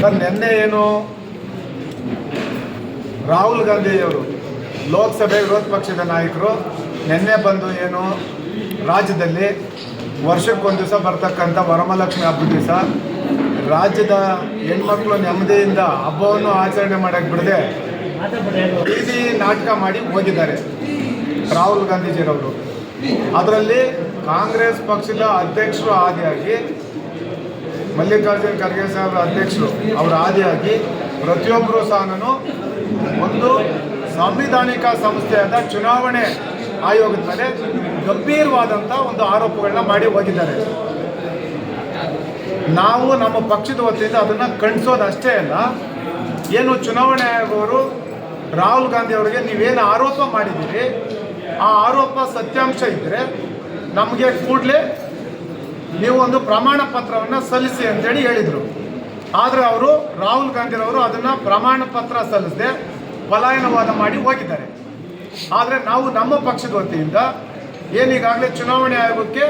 Sir, ನಿನ್ನೆ ಏನು ರಾಹುಲ್ ಗಾಂಧಿಯವರು ಲೋಕಸಭೆ ವಿರೋಧ ಪಕ್ಷದ ನಾಯಕರು ನಿನ್ನೆ ಬಂದು ಏನು ರಾಜ್ಯದಲ್ಲಿ ವರ್ಷಕ್ಕೊಂದು ದಿವಸ ಬರ್ತಕ್ಕಂಥ ವರಮಹಾಲಕ್ಷ್ಮಿ ಹಬ್ಬದ ದಿವಸ ರಾಜ್ಯದ ಹೆಣ್ಮಕ್ಳು ನೆಮ್ಮದಿಯಿಂದ ಹಬ್ಬವನ್ನು ಆಚರಣೆ ಮಾಡಕ್ಕೆ ಬಿಡದೆ ಬೀದಿ ನಾಟಕ ಮಾಡಿ ಹೋಗಿದ್ದಾರೆ ರಾಹುಲ್ ಗಾಂಧೀಜಿರವರು. ಅದರಲ್ಲಿ ಕಾಂಗ್ರೆಸ್ ಪಕ್ಷದ ಅಧ್ಯಕ್ಷರು ಆದಿಯಾಗಿ ಮಲ್ಲಿಕಾರ್ಜುನ್ ಖರ್ಗೆ ಸಾಹೇಬರ ಅಧ್ಯಕ್ಷರು ಅವರ ಆದಿಯಾಗಿ ಪ್ರತಿಯೊಬ್ಬರು ಸಹ ನಾನು ಒಂದು ಸಾಂವಿಧಾನಿಕ ಸಂಸ್ಥೆಯಾದ ಚುನಾವಣೆ ಆಯೋಗದ ಮೇಲೆ ಗಂಭೀರವಾದಂಥ ಒಂದು ಆರೋಪಗಳನ್ನ ಮಾಡಿ ಹೋಗಿದ್ದಾರೆ. ನಾವು ನಮ್ಮ ಪಕ್ಷದ ವತಿಯಿಂದ ಅದನ್ನು ಖಂಡಿಸೋದು ಅಷ್ಟೇ ಅಲ್ಲ, ಏನು ಚುನಾವಣೆ ಆಯೋಗವರು ರಾಹುಲ್ ಗಾಂಧಿ ಅವರಿಗೆ ನೀವೇನು ಆರೋಪ ಮಾಡಿದ್ದೀರಿ, ಆ ಆರೋಪ ಸತ್ಯಾಂಶ ಇದ್ದರೆ ನಮಗೆ ಕೂಡಲೇ ನೀವು ಒಂದು ಪ್ರಮಾಣ ಪತ್ರವನ್ನು ಸಲ್ಲಿಸಿ ಅಂತೇಳಿ ಹೇಳಿದರು. ಆದರೆ ಅವರು ರಾಹುಲ್ ಗಾಂಧಿರವರು ಅದನ್ನು ಪ್ರಮಾಣ ಪತ್ರ ಸಲ್ಲಿಸದೆ ಪಲಾಯನವಾದ ಮಾಡಿ ಹೋಗಿದ್ದಾರೆ. ಆದರೆ ನಾವು ನಮ್ಮ ಪಕ್ಷದ ವತಿಯಿಂದ ಏನೀಗಾಗಲೇ ಚುನಾವಣೆ ಆಯೋಗಕ್ಕೆ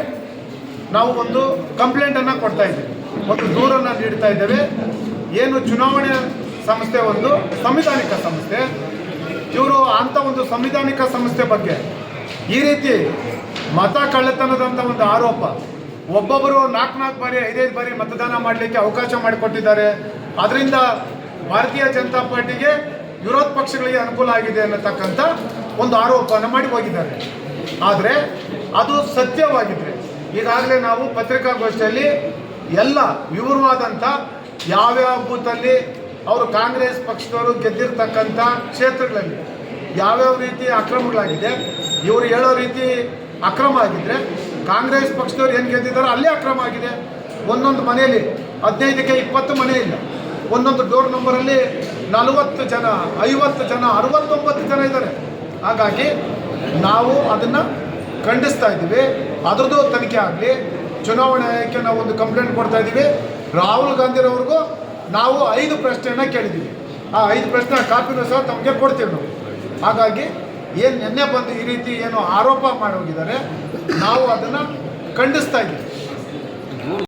ನಾವು ಒಂದು ಕಂಪ್ಲೇಂಟನ್ನು ಕೊಡ್ತಾ ಇದ್ದೀವಿ. ಒಂದು ದೂರನ್ನು ನೀಡ್ತಾ ಇದ್ದೇವೆ. ಏನು ಚುನಾವಣೆ ಸಂಸ್ಥೆ ಒಂದು ಸಂವಿಧಾನಿಕ ಸಂಸ್ಥೆ. ಇವರು ಅಂಥ ಒಂದು ಸಂವಿಧಾನಿಕ ಸಂಸ್ಥೆ ಬಗ್ಗೆ ಈ ರೀತಿ ಮತ ಕಳ್ಳತನದಂಥ ಒಂದು ಆರೋಪ ಒಬ್ಬೊಬ್ಬರು ನಾಲ್ಕು ನಾಲ್ಕು ಬಾರಿ, ಐದೈದು ಬಾರಿ ಮತದಾನ ಮಾಡಲಿಕ್ಕೆ ಅವಕಾಶ ಮಾಡಿಕೊಟ್ಟಿದ್ದಾರೆ. ಅದರಿಂದ ಭಾರತೀಯ ಜನತಾ ಪಾರ್ಟಿಗೆ ವಿರೋಧ ಪಕ್ಷಗಳಿಗೆ ಅನುಕೂಲ ಆಗಿದೆ ಅನ್ನತಕ್ಕಂಥ ಒಂದು ಆರೋಪವನ್ನು ಮಾಡಿ ಹೋಗಿದ್ದಾರೆ. ಆದರೆ ಅದು ಸತ್ಯವಾಗಿದ್ದರೆ ಈಗಾಗಲೇ ನಾವು ಪತ್ರಿಕಾಗೋಷ್ಠಿಯಲ್ಲಿ ಎಲ್ಲ ವಿವರವಾದಂಥ ಯಾವ್ಯಾವ ಬೂತಲ್ಲಿ ಅವರು ಕಾಂಗ್ರೆಸ್ ಪಕ್ಷದವರು ಗೆದ್ದಿರ್ತಕ್ಕಂಥ ಕ್ಷೇತ್ರಗಳಲ್ಲಿ ಯಾವ್ಯಾವ ರೀತಿ ಅಕ್ರಮಗಳಾಗಿದೆ, ಇವರು ಹೇಳೋ ರೀತಿ ಅಕ್ರಮ ಆಗಿದ್ರೆ ಕಾಂಗ್ರೆಸ್ ಪಕ್ಷದವ್ರು ಏನು ಗೆದ್ದಿದ್ದಾರೋ ಅಲ್ಲೇ ಅಕ್ರಮ ಆಗಿದೆ. ಒಂದೊಂದು ಮನೆಯಲ್ಲಿ ಹದಿನೈದಕ್ಕೆ ಇಪ್ಪತ್ತು ಮನೆ ಇಲ್ಲ. ಒಂದೊಂದು ಡೋರ್ ನಂಬರಲ್ಲಿ ನಲವತ್ತು ಜನ, ಐವತ್ತು ಜನ, ಅರವತ್ತೊಂಬತ್ತು ಜನ ಇದ್ದಾರೆ. ಹಾಗಾಗಿ ನಾವು ಅದನ್ನು ಖಂಡಿಸ್ತಾ ಇದ್ದೀವಿ. ಅದರದ್ದು ತನಿಖೆ ಆಗಲಿ, ಚುನಾವಣೆ ಆಯೋಗಕ್ಕೆ ನಾವು ಒಂದು ಕಂಪ್ಲೇಂಟ್ ಕೊಡ್ತಾ ಇದ್ದೀವಿ. ರಾಹುಲ್ ಗಾಂಧಿರವ್ರಿಗೂ ನಾವು ಐದು ಪ್ರಶ್ನೆಯನ್ನು ಕೇಳಿದ್ದೀವಿ. ಆ ಐದು ಪ್ರಶ್ನೆ ಕಾಪಿನೂ ಸಹ ತಮಗೆ ಕೊಡ್ತೀವಿ ನಾವು. ಹಾಗಾಗಿ ಏನು ನಿನ್ನೆ ಬಂದು ಈ ರೀತಿ ಏನು ಆರೋಪ ಮಾಡಿ ಹೋಗಿದ್ದಾರೆ ನಾವು ಅದನ್ನು ಖಂಡಿಸ್ತಾ ಇದ್ದೀವಿ.